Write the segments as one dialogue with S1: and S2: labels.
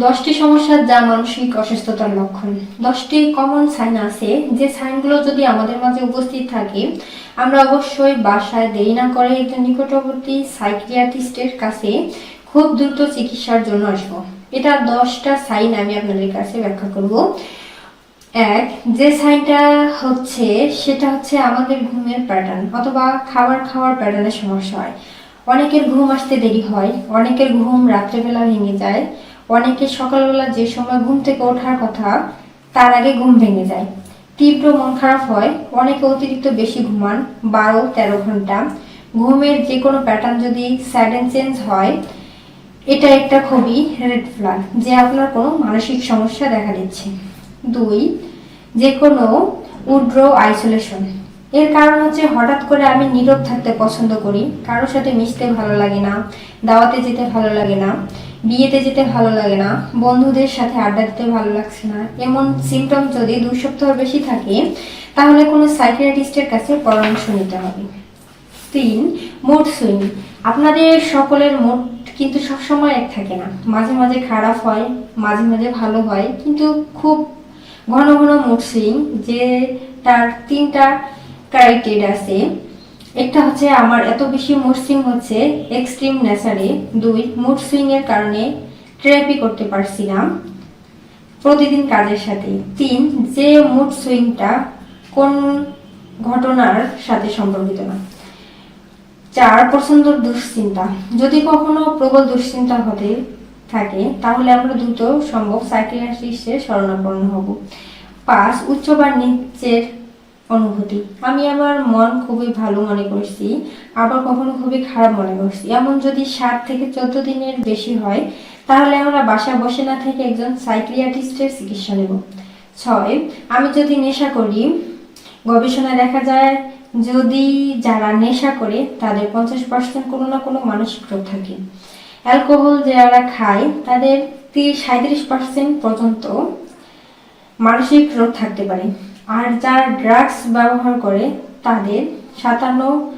S1: দশটি সমস্যা যা মানসিক অসুস্থতার লক্ষণ। দশটি কমন সাইন আছে, যে সাইনগুলো যদি আমাদের মাঝে উপস্থিত থাকে, আমরা অবশ্যই বাসায় দেরি না করে একজন নিকটবর্তী সাইকিয়াট্রিস্টের কাছে খুব দ্রুত চিকিৎসার জন্য আসব। এটা দশটা সাইন আমি আপনাদের কাছে ব্যাখ্যা করব। এক, যে সাইনটা হচ্ছে, সেটা হচ্ছে আমাদের ঘুমের প্যাটার্ন অথবা খাবার খাওয়ার প্যাটার্নের সমস্যা হয়। অনেকের ঘুম আসতে দেরি হয়, অনেকের ঘুম রাত্রেবেলা ভেঙে যায়। অনেকের সকালবেলা যে সময় ঘুম থেকে ওঠার কথা, তার আগে ঘুম ভেঙে যায়। তীব্র মন খারাপ হয়, অনেকে অতিরিক্ত বেশি ঘুমান, বারো, তেরো ঘণ্টা। ঘুমের যে কোনো প্যাটার্ন যদি স্যাডেন চেঞ্জ হয়, এটা একটা খুবই রেড ফ্ল্যাগ যে আপনার কোনো মানসিক সমস্যা দেখা দিচ্ছে। দুই যে কোনো উড্র আইসোলেশন এর কারণ হচ্ছে হঠাৎ করে আমি নীরব থাকতে পছন্দ করি, কারোর সাথে মিশতে ভালো লাগে না, দাওয়াতে যেতে ভালো লাগে না। বিয়েতে যেতে ভালো লাগে না, বন্ধুদের সাথে আড্ডা দিতে ভালো লাগছে না, এমন সিমটম যদি দুই সপ্তাহ বেশি থাকে, তাহলে কোনো সাইকিয়াট্রিস্টের কাছে পরামর্শ নিতে হবে। তিন মুড সুইং আপনাদের সকলের মুড কিন্তু সবসময় এক থাকে না। মাঝে মাঝে খারাপ হয়, মাঝে মাঝে ভালো হয়, কিন্তু খুব ঘন ঘন মুড সুইং যে তার তিনটা ক্রাইটেরিয়া আছে। একটা হচ্ছে আমার এত বেশি মুড সুইং হচ্ছে এক্সট্রিম নেচারে দুই মুড সুইং এর কারণে থেরাপি করতে পারছি না প্রতিদিন কাজের সাথে। তিন, যে মুড সুইংটা কোন ঘটনার সাথে সম্পর্কিত না। চার পছন্দ দুশ্চিন্তা। যদি কখনো প্রবল দুশ্চিন্তা হতে থাকে, তাহলে আমরা দ্রুত সম্ভব সাইকিয়াট্রিস্টের শরণাপন্ন হব। পাঁচ, উচ্চ বা নিচের অনুভূতি। আমি আমার মন খুবই ভালো মনে করছি, আবার কখনো খুবই খারাপ মনে করছি। এমন যদি সাত থেকে চোদ্দ দিনের বেশি হয়, তাহলে আমরা বাসা বসে না থেকে একজন সাইক্রিয়াটিস্টের চিকিৎসা নেব। ছয়, আমি যদি নেশা করি, গবেষণায় দেখা যায় যদি যারা নেশা করে, তাদের পঞ্চাশ পার্সেন্ট কোনো না কোনো মানসিক রোগ থাকে। অ্যালকোহল যারা খায়, তাদের তিরিশ সাঁত্রিশ পার্সেন্ট পর্যন্ত মানসিক রোগ থাকতে পারে। আর যারা ড্রাগস ব্যবহার করে, তাদের সাতান্ন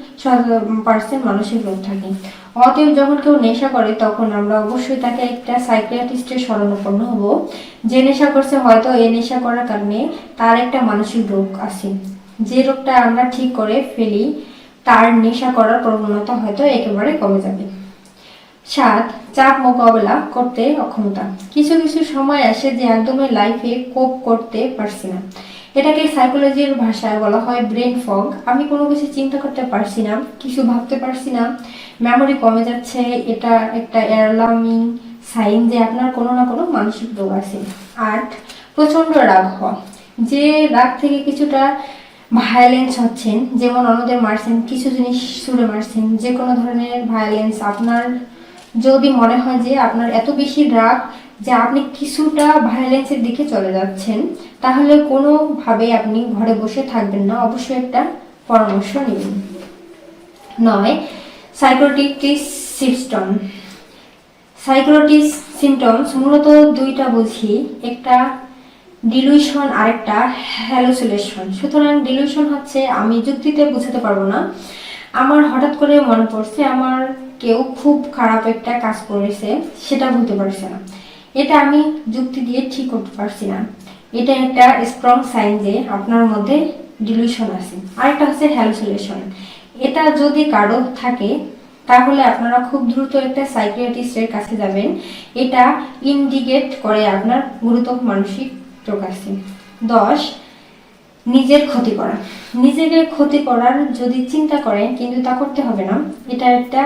S1: পার্সেন্ট মানসিক রোগ থাকে। অতএব যখন কেউ নেশা করে, তখন আমরা অবশ্যই তাকে একটা সাইকিয়াট্রিস্টের শরণাপন্ন হব। যে নেশা করছে, হয়তো এই নেশা করার কারণে তার একটা মানসিক রোগ আছে। যে রোগটা আমরা ঠিক করে ফেলি, তার নেশা করার প্রবণতা হয়তো একেবারে কমে যাবে। সাত, চাপ মোকাবেলা করতে অক্ষমতা। কিছু কিছু সময় আসে যে একদমই লাইফে কোপ করতে পারছি না। এটাকে সাইকোলজির ভাষায় বলা হয় ব্রেন ফগ আমি কোনো কিছু চিন্তা করতে পারছি না, কিছু ভাবতে পারছি না। মেমোরি কমে যাচ্ছে, এটা একটা অ্যালার্মিং সাইন যে আপনার কোনো না কোনো মানসিক রোগ আছে। আট প্রচণ্ড রাগ হওয়া যে রাগ থেকে কিছুটা ভায়োলেন্স হচ্ছেন, যেমন অন্যদের মারছেন, কিছু জিনিস ছুড়ে মারছেন, যে কোনো ধরনের ভায়োলেন্স আপনার যদি মনে হয় যে আপনার এত বেশি রাগ যে আপনি কিছুটা ভায়োলেন্সের দিকে চলে যাচ্ছেন, তাহলে কোনোভাবে আপনি ঘরে বসে থাকবেন না। অবশ্যই একটা পরামর্শ নেবেন নয় সাইকোটিক সিস্টেম সাইকোটিস সিমটমস মূলত দুইটা বুঝি। একটা ডিলুশন আর একটা হ্যালোসিলেশন সুতরাং ডিলুশন হচ্ছে, আমি যুক্তিতে বুঝাতে পারব না। আমার হঠাৎ করে মনে পড়ছে, আমার কেউ খুব খারাপ একটা কাজ করেছে, সেটা বলতে পারছে না। এটা আমি যুক্তি দিয়ে ঠিক করতে পারছি না। এটা একটা স্ট্রং সাইন যে আপনার মধ্যে ডিলিউশন আছে। আরেকটা হচ্ছে হ্যালুসিলেশন এটা যদি কারও থাকে, তাহলে আপনারা খুব দ্রুত একটা সাইকিয়াট্রিস্টের কাছে যাবেন। এটা ইন্ডিকেট করে আপনার গুরুতর মানসিক রোগ দশ, নিজের ক্ষতি করা। নিজেকে ক্ষতি করার যদি চিন্তা করেন, কিন্তু তা করতে হবে না। এটা একটা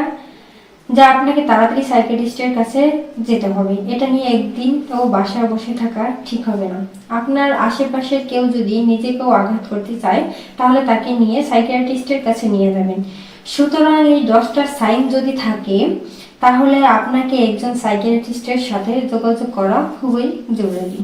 S1: যা আপনাকে তাড়াতাড়ি সাইকিয়াট্রিস্টের কাছে যেতে হবে। এটা নিয়ে একদিন ও বাসায় বসে থাকা ঠিক হবে না। আপনার আশেপাশের কেউ যদি নিজেকেও আঘাত করতে চায়, তাহলে তাকে নিয়ে সাইকিয়াট্রিস্টের কাছে নিয়ে যাবেন। সুতরাং এই দশটা সাইন যদি থাকে, তাহলে আপনাকে একজন সাইকিয়াট্রিস্টের সাথে যোগাযোগ করা খুবই জরুরি।